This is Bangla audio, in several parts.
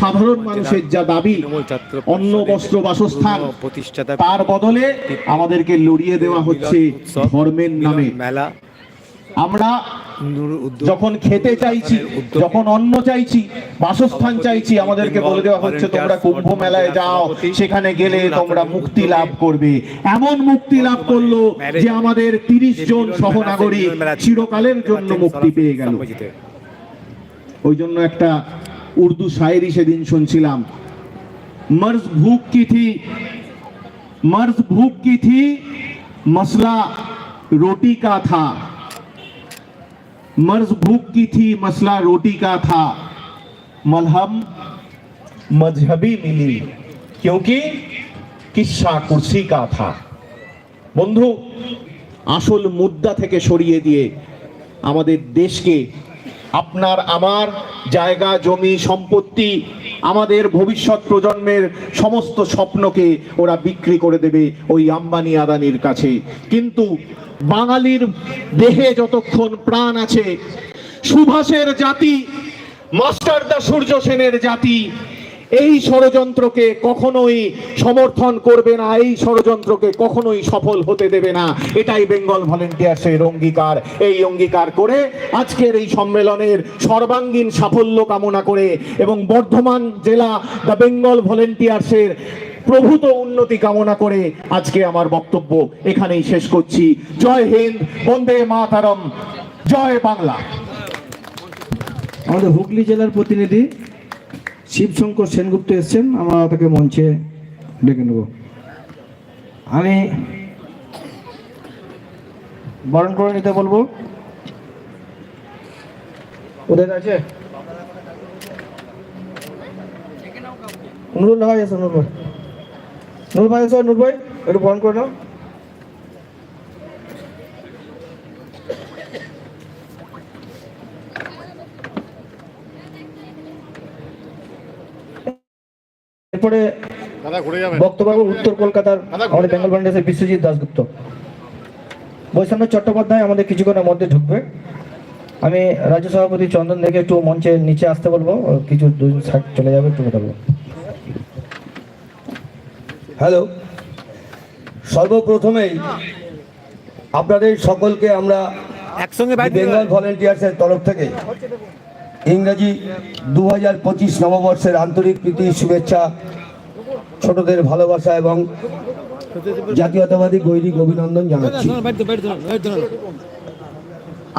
সাধারণ মানুষের যা দাবি অন্ন বস্ত্র বাসস্থান প্রতিষ্ঠাতা তার বদলে আমাদেরকে লড়িয়ে দেওয়া হচ্ছে ধর্মের নামে। মেলা আমরা যখন খেতে চাইছি যখন অন্ন চাইছি বাসস্থান চাইছি আমাদেরকে বলে দেওয়া হচ্ছে তোমরা কুম্ভ মেলায় যাও সেখানে গেলে তোমরা মুক্তি লাভ করবে। এমন মুক্তি লাভ করল যে আমাদের তিরিশ জন সহনাগরিক চিরকালের জন্য মুক্তি পেয়ে গেল। ওই জন্য একটা উর্দু শায়েরি সেদিন শুনছিলাম मर्ज भूख की थी मर्ज भूख की थी मसला रोटी का था मर्ज भूख की थी मसला रोटी का था मलहम मजहबी मिली क्योंकि किस्सा कुर्सी का था বন্ধু আসল মুদ্রা থেকে সরিয়ে দিয়ে আমাদের দেশকে আপনার, আমার জায়গা, জমি, সম্পত্তি, আমাদের ভবিষ্যৎ প্রজন্মের সমস্ত স্বপ্নকে ওরা বিক্রি করে দেবে ওই আম্বানি আদানির কাছে। কিন্তু বাঙালির দেহে যতক্ষণ প্রাণ আছে, সুভাষের জাতি, মাস্টারদা সূর্য সেনের জাতি এই ষড়যন্ত্রকে কখনোই সমর্থন করবে না, এই ষড়যন্ত্রকে কখনোই সফল হতে দেবে না। এটাই বেঙ্গল ভলেন্টিয়ার্সের অঙ্গীকার। এই অঙ্গীকার করে আজকের এই সম্মেলনের সর্বাঙ্গীন সাফল্য কামনা করে এবং বর্ধমান জেলা দ্য বেঙ্গল ভলেন্টিয়ার্সের প্রভূত উন্নতি কামনা করে আজকে আমার বক্তব্য এখানেই শেষ করছি। জয় হিন্দ, বন্দে মাতারম, জয় বাংলা। আমাদের হুগলি জেলার প্রতিনিধি শিবশঙ্কর সেনগুপ্ত এসছেন, আমরা তাকে মঞ্চে ডেকে নেব। আমি বরণ করে নিতে বলব। ওদের আছে নুরুল ভাই আছে নুর ভাই। নুর ভাই আছে নুর ভাই, একটু বরণ করে নাও। এরপরে বক্তব্য উত্তর কলকাতার আমাদের বেঙ্গল বাংলাদেশের বিশ্বজিৎ দাসগুপ্ত চট্টোপাধ্যায় আমাদের কিছুক্ষণের মধ্যে ঢুকবে। আমি রাজ্য সভাপতি চন্দন দেখে একটু মঞ্চের নিচে আসতে বলব কিছু দুজন সাইড চলে যাবে একটু কথা বলব। হ্যালো। সর্বপ্রথমেই আপনাদের সকলকে আমরা একসঙ্গে বেঙ্গল ভলেন্টিয়ার্সের তরফ থেকে ইংরাজি দু হাজার পঁচিশ নববর্ষের আন্তরিক প্রীতি শুভেচ্ছা ছোটদের ভালোবাসা এবং জাতীয়তাবাদী গৈরিক অভিনন্দন জানাচ্ছি।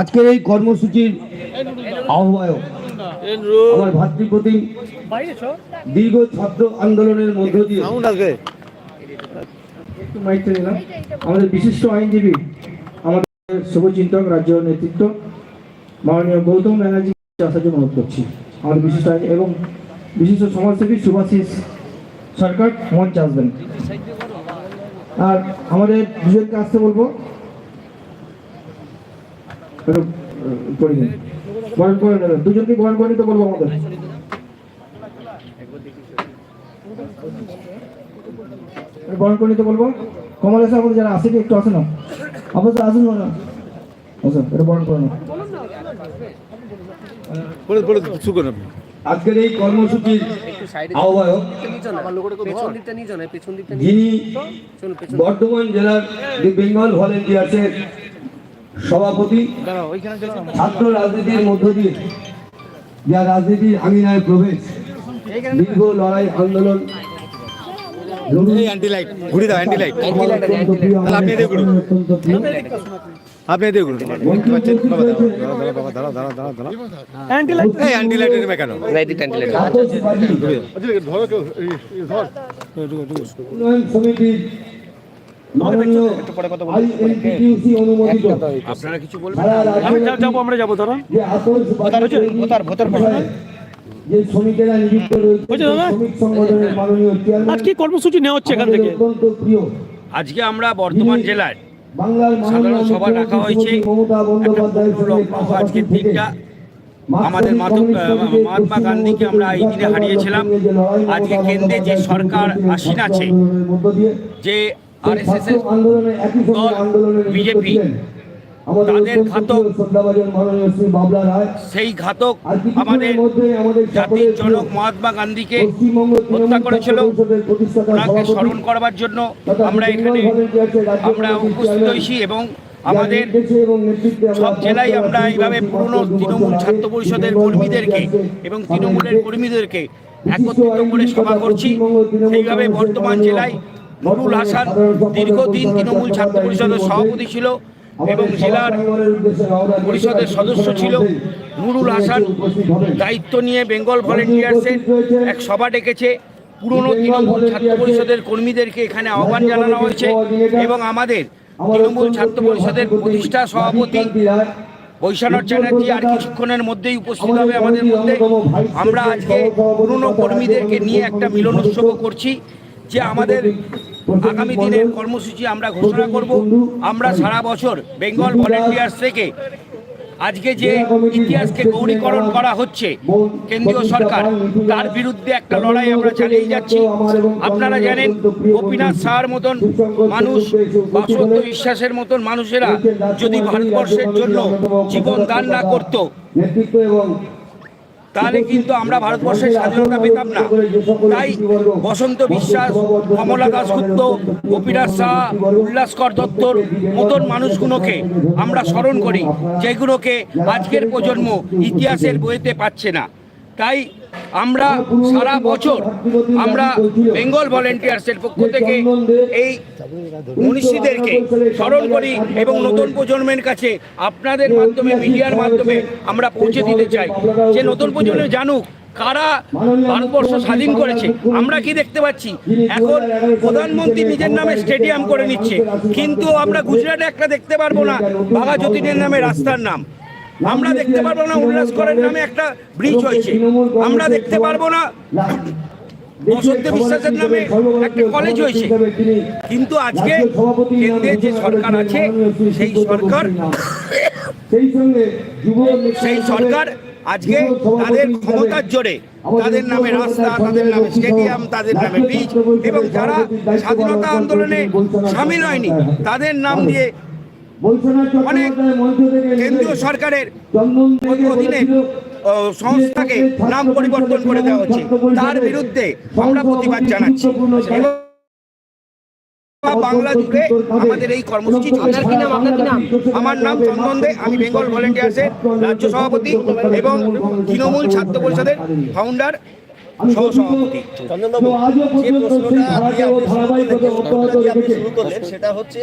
আজকের এই কর্মসূচির আহ্বায়ক আমার ভাতৃপ্রতিম দীর্ঘ ছাত্র আন্দোলনের মধ্য দিয়ে আমাদের বিশিষ্ট আইনজীবী আমাদের শুভচিন্তক রাজ্য নেতৃত্ব মাননীয় গৌতম ব্যানার্জি আসার জন্য অনুরোধ করছি। আমাদের বিশিষ্ট এবং বিশিষ্ট সমাজসেবী সুভাষিস সরকার মঞ্চে আসবেন। আর আমাদের দুজনকে আসতে বলব। দুজনকে বরণ করে নিতে বলব আমাদের। বরণ করে নিতে বলব। কমল এসে আমাদের যারা আসেনি একটু আসে না। অবশ্যই আসুন না। আচ্ছা এটা বরণ করে নাও বলে বলে শুরু করুন আপনি আজকের এই কর্মসূচির আহ্বায়ক যান পেছন দিকটা যিনি বর্ধমান জেলার বেঙ্গল ভলেন্টিয়ার্সের সভাপতি ছাত্র রাজনীতির মধ্য দিয়ে যা রাজনীতির আঙিনায় প্রবেশ দীর্ঘ লড়াই আন্দোলন এই অ্যান্টি লাইট ঘুরি দাও অ্যান্টি লাইট অত্যন্ত প্রিয়, আপনি সমিতির মাননীয় INTTUC অনুমোদিত। আপনারা কিছু সারা রাজ্যে আমরা যাব ধরো। যে আতশবাজি শ্রমিকেরা নিযুক্ত রয়েছে দাদা? শ্রমিক সংগঠনের মাননীয় চেয়ারম্যান আজ কর্মসূচি নেওয়া হচ্ছে এখান থেকে। আজকে আমরা বর্ধমান জেলায় সাধারণ সভা রাখা হয়েছে। আজকের দিনটা আমাদের মহাত্মা গান্ধীকে আমরা এই দিনে হারিয়েছিলাম। আজকে কেন্দ্রে যে সরকার আসীন আছে যে আর এস এস এস দল বিজেপি তাদের ঘাতক সেই ঘাতক আমাদের জাতির জনক মহাত্মা গান্ধীকে হত্যা করেছিল। ওনাকে স্মরণ করবার জন্য আমরা এখানে আমরা উপস্থিত হয়েছি এবং আমাদের সব জেলায় আমরা এইভাবে পুরনো তৃণমূল ছাত্র পরিষদের কর্মীদেরকে এবং তৃণমূলের কর্মীদেরকে একত্রিত করে সভা করছি। সেইভাবে বর্তমান জেলায় নুরুল হাসান দীর্ঘদিন তৃণমূল ছাত্র পরিষদের সভাপতি ছিল। এবং জেলার পরিষদের সদস্য ছিল নুরুল হাসান। দায়িত্ব নিয়ে বেঙ্গল ভলেন্টিয়ার্সের এক সভা ডেকেছে। পুরনো তৃণমূল ছাত্র পরিষদের কর্মীদেরকে এখানে আহ্বান জানানো হয়েছে এবং আমাদের তৃণমূল ছাত্র পরিষদের প্রতিষ্ঠা সভাপতি বৈশানর চ্যাটার্জি আর কিছুক্ষণের মধ্যেই উপস্থিত হবে আমাদের মধ্যে। আমরা আজকে পুরনো কর্মীদেরকে নিয়ে একটা মিলন উৎসব করছি যে আমাদের আগামী দিনের কর্মসূচি আমরা ঘোষণা করব। আমরা সারা বছর বেঙ্গল ভলেন্টিয়ার্স থেকে আজকে যে ইতিহাসকে গৌরীকরণ করা হচ্ছে কেন্দ্রীয় সরকার তার বিরুদ্ধে একটা লড়াই আমরা চালিয়ে যাচ্ছি। আপনারা জানেন গোপীনাথ সাহার মতন মানুষ বসন্ত বিশ্বাসের মতন মানুষেরা যদি ভারতবর্ষের জন্য জীবন দান না করত তাহলে কিন্তু আমরা ভারতবর্ষের স্বাধীনতা পেতাম না। তাই বসন্ত বিশ্বাস, কমলা দাসগুপ্ত গোপীনাথ শাহ উল্লাসকর দত্তর মতন মানুষগুলোকে আমরা স্মরণ করি, যেগুলোকে আজকের প্রজন্ম ইতিহাসের বইতে পাচ্ছে না। তাই আমরা সারা বছর আমরা বেঙ্গল ভলেন্টিয়ার্সের পক্ষ থেকে এই মনীষীদেরকে স্মরণ করি এবং নতুন প্রজন্মের কাছে আপনাদের মাধ্যমে, মিডিয়ার মাধ্যমে আমরা পৌঁছে দিতে চাই। যে নতুন প্রজন্ম জানুক, কারা ভারতবর্ষ স্বাধীন করেছে, আমরা কি দেখতে পাচ্ছি? এখন প্রধানমন্ত্রী নিজের নামে স্টেডিয়াম করে নিচ্ছে, কিন্তু আমরা গুজরাটে একটা দেখতে পারব না বাবা যতীনের নামে রাস্তার নাম। আমরা দেখতে পারব না উল্লাসকরের নামে একটা ব্রিজ হয়েছে। আমরা দেখতে পারব না বিশ্বাসের নামে একটা কলেজ হয়েছে। কিন্তু আজকে কেন্দ্রে যে সরকার আছে, সেই সরকার সেই সরকার আজকে তাদের ক্ষমতার জোরে, তাদের নামে রাস্তা, তাদের নামে স্টেডিয়াম তাদের নামে ব্রিজ এবং যারা স্বাধীনতা আন্দোলনে সামিল হয়নি, তাদের নাম দিয়ে অনেক কেন্দ্রীয় সরকারের অধীনে সংস্থাকে নাম পরিবর্তন করে দেওয়া হচ্ছে। তার বিরুদ্ধে আমরা প্রতিবাদ জানাচ্ছি। বাংলা জুড়ে আমাদের এই কর্মসূচি? আমার নাম চন্দন দে। আমি বেঙ্গল ভলেন্টিয়ার্সের রাজ্য সভাপতি এবং তৃণমূল ছাত্র পরিষদের ফাউন্ডার চন্দনবাবু যে প্রশ্নটা শুরু করলেন সেটা হচ্ছে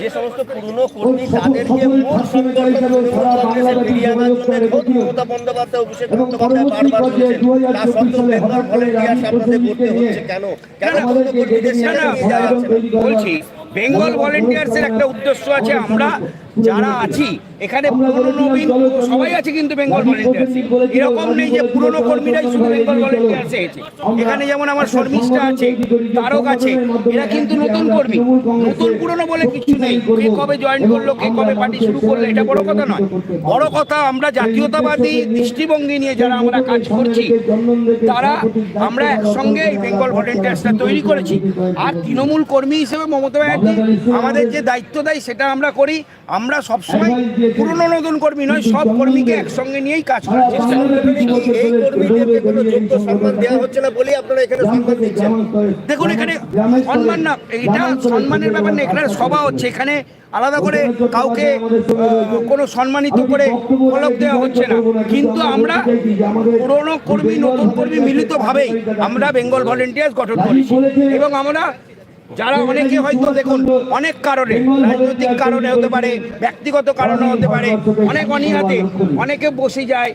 যে সমস্ত পুরনো কর্মী তাদেরকে মূল সম্পর্ক কংগ্রেসে ফিরিয়ে আনার জন্য খোদ বন্দ্যোপাধ্যায় অভিষেক বন্দ্যোপাধ্যায় বারবার বলছেন তা সত্ত্বেও বেঙ্গল ভলেন্টিয়ার্স আপনাদের করতে হচ্ছে কেন? কেন কর্মীদের সেখানে? বলছি বেঙ্গল ভলেন্টিয়ার্সের একটা উদ্দেশ্য আছে আমরা যারা আছি এখানে পুরনো নবীন সবাই আছে কিন্তু বেঙ্গল ভলেন্টিয়ার্স এরকম নেই যে পুরনো কর্মীরাই শুধু বেঙ্গল ভলেন্টিয়ার্স এসেছে এখানে যেমন আমার শর্মিষ্ঠা আছে তারক আছে এরা কিন্তু নতুন কর্মী নতুন পুরনো বলে কিছু নেই কে কবে জয়েন করল কে কবে পার্টি শুরু করল এটা বড় কথা নয় বড় কথা আমরা জাতীয়তাবাদী দৃষ্টিভঙ্গি নিয়ে যারা আমরা কাজ করছি তারা আমরা একসঙ্গে এই বেঙ্গল ভলেন্টিয়ার্সটা তৈরি করেছি আর তৃণমূল কর্মী হিসেবে মমতা ব্যানার্জি আমাদের যে দায়িত্ব দেয় সেটা আমরা করি আমরা সবসময় পুরনো নতুন কর্মী নয় সব কর্মীকে একসঙ্গে নিয়েই কাজ করার চেষ্টা এই কর্মীদেরকে কোনো যোগ্য সম্মান দেওয়া হচ্ছে না বলেই আপনারা এখানে সম্মান দিচ্ছেন। দেখুন এখানে সম্মান না এটা সম্মানের ব্যাপার না এখানে সভা হচ্ছে। এখানে আলাদা করে কাউকে কোনো সম্মানিত করে ফলক দেওয়া হচ্ছে না। কিন্তু আমরা পুরনো কর্মী নতুন কর্মী মিলিতভাবেই আমরা বেঙ্গল ভলেন্টিয়ার্স গঠন করেছি। এবং আমরা যারা অনেকে হয়তো দেখুন, অনেক কারণে, রাজনৈতিক কারণে হতে পারে, ব্যক্তিগত কারণে হতে পারে, অনেক অনীহাতে অনেকে বসে যায়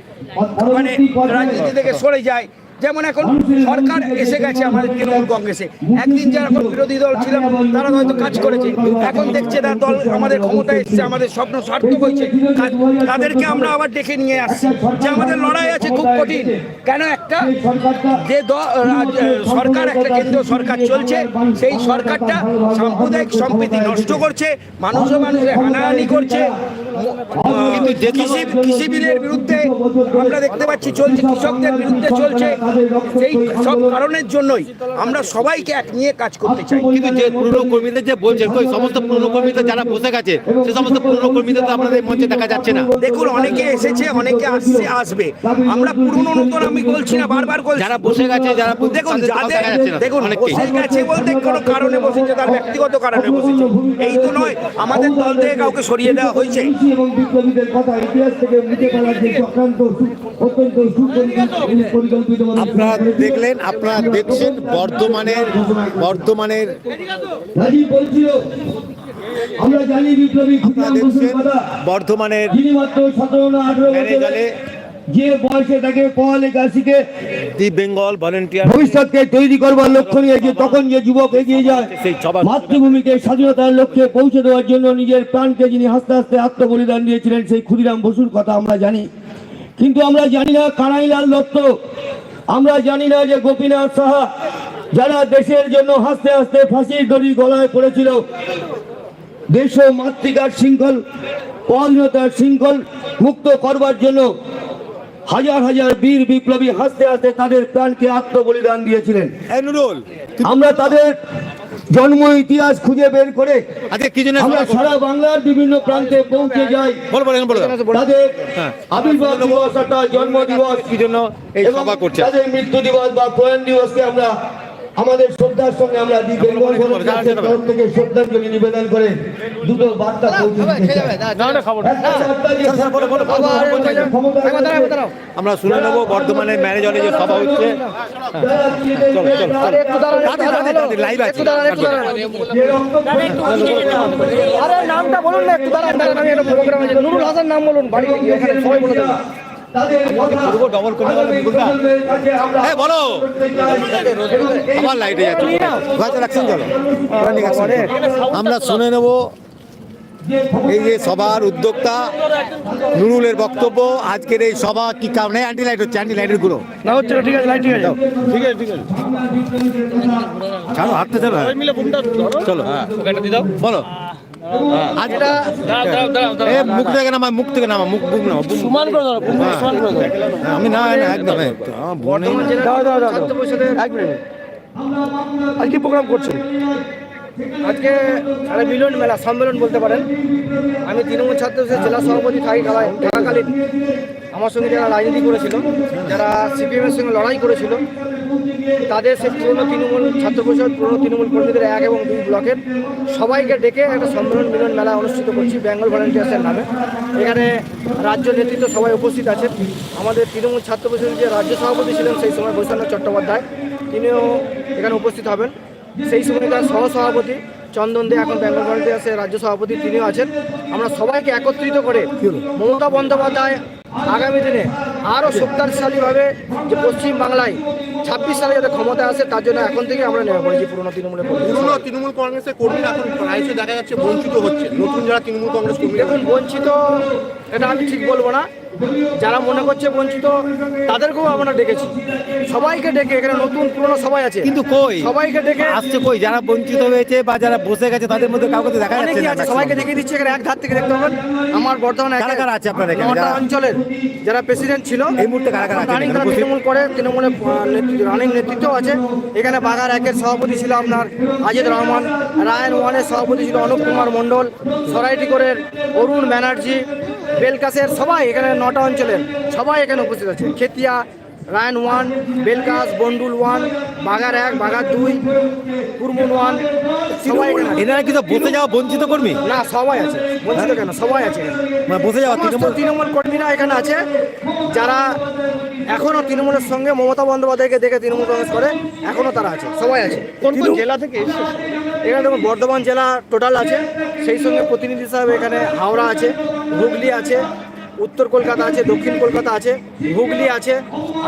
মানে রাজনীতি থেকে সরে যায় যেমন এখন সরকার এসে গেছে, আমাদের তৃণমূল কংগ্রেসে। একদিন যারা বিরোধী দল ছিল, তারা হয়তো কাজ করেছে। এখন দেখছে না দল আমাদের ক্ষমতায় এসছে, আমাদের স্বপ্ন সার্থক হয়েছে। তাদেরকে আমরা আবার ডেকে নিয়ে আসছি যে আমাদের লড়াই আছে খুব কঠিন। কেন একটা যে সরকার, একটা কেন্দ্রীয় সরকার চলছে, সেই সরকারটা সাম্প্রদায়িক সম্প্রীতি নষ্ট করছে মানুষে মানুষে হানাহানি করছে। কিন্তু কৃষি কৃষি বিলের বিরুদ্ধে আমরা দেখতে পাচ্ছি চলছে কৃষকদের বিরুদ্ধে চলছে। সেই সব কারণের জন্যই আমরা সবাইকে এক নিয়ে কাজ করতে চাই। কিন্তু যে পুরনো কর্মীদের যে বলছেন কই সমস্ত পুরনো কর্মীদের যারা বসে গেছে সে সমস্ত পুরনো কর্মীদের তো আপনাদের মঞ্চে দেখা যাচ্ছে না। দেখুন অনেকে এসেছে অনেকে আসছে আসবে। আমরা পুরনো নতুন আমি বলছি না বারবার বলছি। যারা বসে গেছে যারা দেখুন যাদের দেখুন বসে গেছে বলতে কোনো কারণে বসেছে তার ব্যক্তিগত কারণে বসেছে। এই তো নয় আমাদের দল থেকে কাউকে সরিয়ে দেওয়া হয়েছে। এবং বিপ্লবীদের কথা ইতিহাস থেকে মুছে ফেলার যে চক্রান্ত অত্যন্ত সুপরিকল্পিত আপনারা দেখলেন আপনারা দেখছেন বর্ধমানের বর্ধমানের রাজীব বলছিল আমরা জানি বিপ্লবী বর্ধমানের মাত্র সতেরো না আঠারো বছরে যে বয়সে তাকে পড়ালেখা শিখে দি বেঙ্গল ভলেন্টিয়ার ভবিষ্যৎকে তৈরি করবার লক্ষ্য নিয়ে যে তখন যে যুবক এগিয়ে যায় মাতৃভূমিকে স্বাধীনতার লক্ষ্যে পৌঁছে দেওয়ার জন্য নিজের প্রাণকে যিনি হাসতে হাসতে আত্মবলিদান দিয়েছিলেন সেই ক্ষুদিরাম বসুর কথা আমরা জানি। কিন্তু আমরা জানি না কানাইলাল দত্ত। আমরা জানি না যে গোপীনাথ সাহা যারা দেশের জন্য হাসতে হাসতে ফাঁসির দড়ি গলায় পড়েছিল। দেশ মাতৃকার শৃঙ্খল পরাধীনতার শৃঙ্খল মুক্ত করবার জন্য হাজার হাজার বীর বিপ্লবী হাসতে হাসতে তাদের প্রাণকে আত্মবলিদান দিয়েছিলেন। আমরা তাদের জন্ম ইতিহাস খুঁজে বের করে জন্য আমরা সারা বাংলার বিভিন্ন প্রান্তে পৌঁছে যাই। বলো বলো তাদের হ্যাঁ। আবির্ভাব দিবস জন্ম দিবস কি জন্য এবং তাদের মৃত্যু দিবস বা প্রয়াণ দিবসকে আমরা আমাদের শ্রদ্ধার সঙ্গে আমরা থেকে শ্রদ্ধাঞ্জলি নিবেদন করে দুটো বার্তা আমরা শুনে নেব বর্ধমানের ম্যানেজারে যে সভা হচ্ছে। আছে আরে নামটা বলুন না একটু দাঁড়ান দাঁড়ান আমি একটা প্রোগ্রামে যাই নুরুল হাসান নাম বলুন বাড়ি এখানে সবাই বলে দেবো হ্যাঁ বলো। আমার লাইটে চলো। চলো। শুনে নেব। এই যে সবার উদ্যোক্তা নুরুলের বক্তব্য আজকের এই সভা কি কারণে? অ্যান্টি লাইট হচ্ছে অ্যান্টি লাইটেরগুলো। না হচ্ছে ঠিক আছে লাইট ঠিক আছে। ঠিক আছে ঠিক আছে। হাঁটতে চলো। চলো। বলো। আজটা এ মুখ থেকে নামা মুখ থেকে নামা মুখ মুখ নামা সমান করে ধরো হ্যাঁ। সমান করে ধরো। আমি না না একদম। দাও দাও দাও এক মিনিট। আজ কি প্রোগ্রাম করছেন? আজকে একটা মিলন মেলা সম্মেলন বলতে পারেন। আমি তৃণমূল ছাত্র পরিষদের জেলা সভাপতি থাকি থাকা- থাকাকালীন আমার সঙ্গে যারা রাজনীতি করেছিল যারা সিপিএমের সঙ্গে লড়াই করেছিল তাদের সেই পুরনো তৃণমূল ছাত্র পরিষদ পুরনো তৃণমূল কর্মীদের এক এবং দুই ব্লকের সবাইকে ডেকে একটা সম্মেলন মিলন মেলা অনুষ্ঠিত করছি বেঙ্গল ভলেন্টিয়ার্সের নামে। এখানে রাজ্য নেতৃত্ব সবাই উপস্থিত আছেন। আমাদের তৃণমূল ছাত্র পরিষদের যে রাজ্য সভাপতি ছিলেন সেই সময় বৈষ্ণব চট্টোপাধ্যায় তিনিও এখানে উপস্থিত হবেন। সেই সময় তার সহসভাপতি চন্দন দে এখন বেঙ্গল ভলেন্টিয়ার্সের রাজ্য সভাপতি তিনিও আছেন। আমরা সবাইকে একত্রিত করে মমতা বন্দ্যোপাধ্যায় আগামী দিনে আরও শক্তিশালীভাবে যে পশ্চিম বাংলায় ছাব্বিশ সালে যাতে ক্ষমতা আসে তার জন্য এখন থেকে আমরা নেমে পড়েছি পুরনো তৃণমূলের। পুরনো তৃণমূল কংগ্রেসের কর্মীরা এখন প্রায়শই দেখা যাচ্ছে বঞ্চিত হচ্ছে নতুন যারা তৃণমূল কংগ্রেস কর্মী এখন বঞ্চিত এটা আমি ঠিক বলব না যারা মনে করছে বঞ্চিত তাদেরকেও আমরা ডেকেছি। সবাইকে ডেকে এখানে নতুন পুরনো সবাই আছে। কিন্তু কই? সবাইকে ডেকে আসছে কই? যারা বঞ্চিত হয়েছে বা যারা বসে গেছে তাদের মধ্যে কাউকে তো দেখা যাচ্ছে না আছে সবাইকে দেখিয়ে দিচ্ছে এখানে এক ধার থেকে দেখতে পাবেন। আমার বর্তমানে কারা কারা আছে আপনার এখানে? যারা- অঞ্চলের যারা প্রেসিডেন্ট ছিল এই মুহূর্তে কারা কারা উপস্থিত? তৃণমূল করে তৃণমূলের রানিং নেতৃত্ব আছে। এখানে বাঘার একের সভাপতি ছিল আপনার আজিদ রহমান রায়ন ওয়ানের সভাপতি ছিল অনুপ কুমার মণ্ডল সরাইটি করে অরুণ ব্যানার্জি বেলকাসের সবাই এখানে নটা অঞ্চলের সবাই এখানে উপস্থিত আছে। খেতিয়া রায়ন ওয়ান বেলকাস বন্ডুল ওয়ান বাঘার এক বাঘার দুই কুরমুন ওয়ান সবাই। এনারা কি তো বসে যাওয়া বঞ্চিত কর্মী? না সবাই আছে। বলছি তো কেন? সবাই আছে মানে বসে যাওয়া তৃণমূল? তৃণমূল কর্মীরা এখানে আছে। যারা এখনও তৃণমূলের সঙ্গে মমতা বন্দ্যোপাধ্যায়কে দেখে তৃণমূল কংগ্রেস করে এখনও তারা আছে। সবাই আছে। কোন কোন জেলা থেকে এখানে দেখুন বর্ধমান জেলা টোটাল আছে। সেই সঙ্গে প্রতিনিধি হিসাবে এখানে হাওড়া আছে হুগলি আছে উত্তর কলকাতা আছে দক্ষিণ কলকাতা আছে হুগলি আছে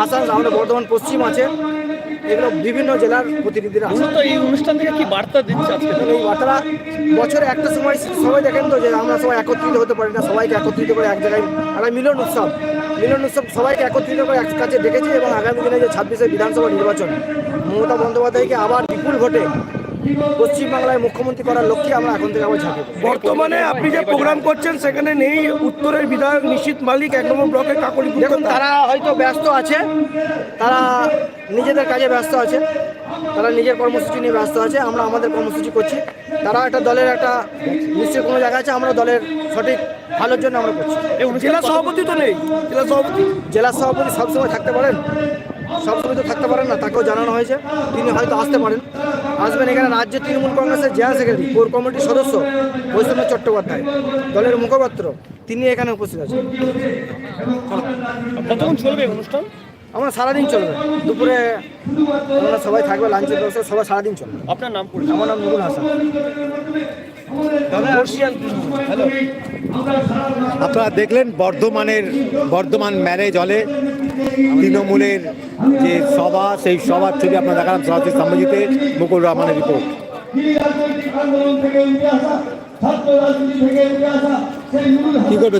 আসাম আমাদের বর্ধমান পশ্চিম আছে। এগুলো বিভিন্ন জেলার প্রতিনিধিরা আছে। এই অনুষ্ঠান থেকে কি বার্তা দিচ্ছে আজকে? এই বার্তাটা বছরে একটা সময় সবাই দেখেন তো যে আমরা সবাই একত্রিত হতে পারি না সবাইকে একত্রিত করে এক জায়গায় একটা মিলন উৎসব। মিলন উৎসব সবাইকে একত্রিত করে এক কাছে ডেকেছি এবং আগামী দিনে যে ছাব্বিশে বিধানসভা নির্বাচন মমতা বন্দ্যোপাধ্যায়কে আবার বিপুল ভোটে পশ্চিমবাংলায় মুখ্যমন্ত্রী করার লক্ষ্যে আমরা এখন থেকে আবার ঝাঁপিয়ে বর্তমানে আপনি যে প্রোগ্রাম করছেন সেখানে নেই উত্তরের বিধায়ক নিশীত মালিক এক নম্বর ব্লকের কাকলি দেখুন তারা। হয়তো ব্যস্ত আছে তারা নিজেদের কাজে ব্যস্ত আছে তারা নিজের কর্মসূচি নিয়ে ব্যস্ত আছে আমরা আমাদের কর্মসূচি করছি। তারা একটা দলের একটা নিশ্চয়ই কোনো জায়গা আছে আমরা দলের সঠিক ভালোর জন্য আমরা করছি। জেলা সভাপতি তো নেই জেলা সভাপতি। জেলা সভাপতি সবসময় থাকতে পারেন? সবসময় তো থাকতে পারেন না তাকেও জানানো হয়েছে। তিনি হয়তো আসতে পারেন। আসবেন এখানে রাজ্য তৃণমূল কংগ্রেসের জেনারেল সেক্রেটারি কোর কমিটির সদস্য বৈষ্ণব চট্টোপাধ্যায় দলের মুখপাত্র। তিনি এখানে উপস্থিত আছেন। কতক্ষণ চলবে অনুষ্ঠান? আমার সারাদিন চলবে। দুপুরে আমরা সবাই থাকবে লাঞ্চের ব্যবস্থা সবাই সারাদিন চলবে। আপনার নাম আমার নাম নুরুল হাসান। আপনারা দেখলেন বর্ধমানের বর্ধমান ম্যারেজ হলে তৃণমূলের যে সভা সেই সভার ছবি আপনারা দেখালাম সরাসরি সামজিতে মুকুল রহমানের রিপোর্ট। কি করবে